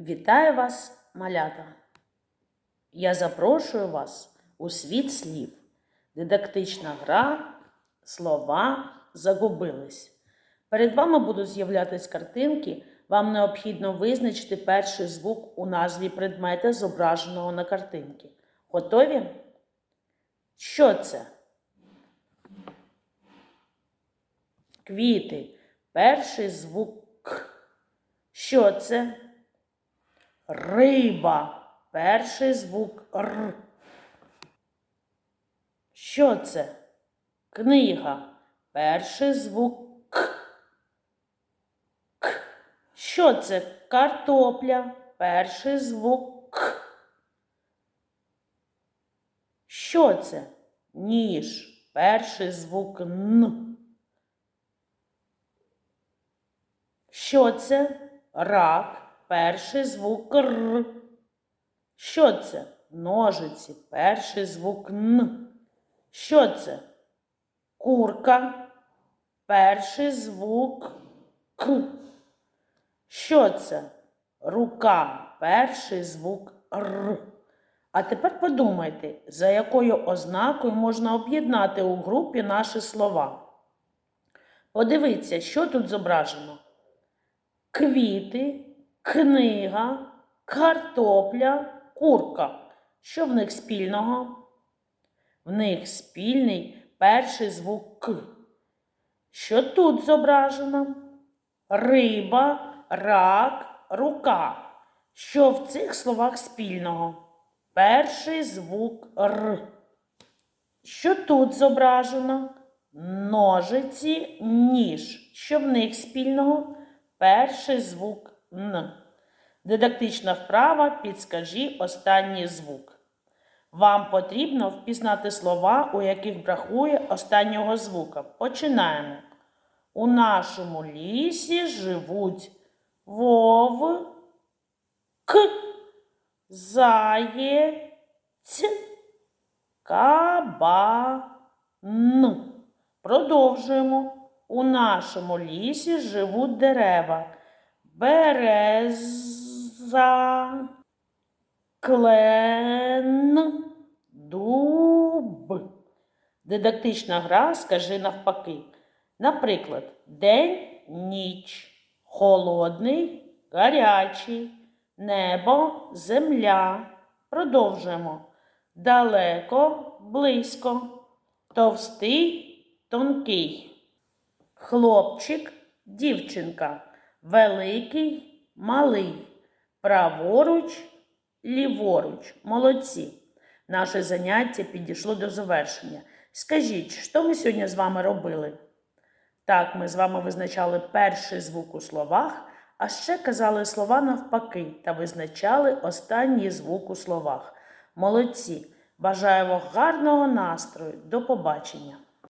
Вітаю вас, малята! Я запрошую вас у світ слів. Дидактична гра Слова загубились. Перед вами будуть з'являтись картинки. Вам необхідно визначити перший звук у назві предмета, зображеного на картинці. Готові? Що це? Квіти. Перший звук. Що це? Риба. Перший звук Р. Що це? Книга. Перший звук К. К. Що це? Картопля. Перший звук К. Що це? Ніж. Перший звук Н. Що це? Рак. Перший звук Р. Що це? Ножиці. Перший звук Н. Що це? Курка. Перший звук К. Що це? Рука. Перший звук Р. А тепер подумайте, за якою ознакою можна об'єднати у групі наші слова. Подивіться, що тут зображено. Квіти, книга, картопля, курка. Що в них спільного? В них спільний перший звук К. Що тут зображено? Риба, рак, рука. Що в цих словах спільного? Перший звук Р. Що тут зображено? Ножиці, ніж. Що в них спільного? Перший звук Н. Дидактична вправа підскажи останній звук. Вам потрібно впізнати слова, у яких бракує останнього звука. Починаємо. У нашому лісі живуть вовк, заєць, кабан. Продовжуємо. У нашому лісі живуть дерева. Береза, клен, дуб. Дидактична гра скажи навпаки. Наприклад, день, ніч, холодний, гарячий, небо, земля. Продовжуємо. Далеко, близько, товстий, тонкий. Хлопчик, дівчинка, великий, малий, праворуч, ліворуч. Молодці. Наше заняття підійшло до завершення. Скажіть, що ми сьогодні з вами робили? Так, ми з вами визначали перший звук у словах, а ще казали слова навпаки та визначали останній звук у словах. Молодці! Бажаю вам гарного настрою. До побачення!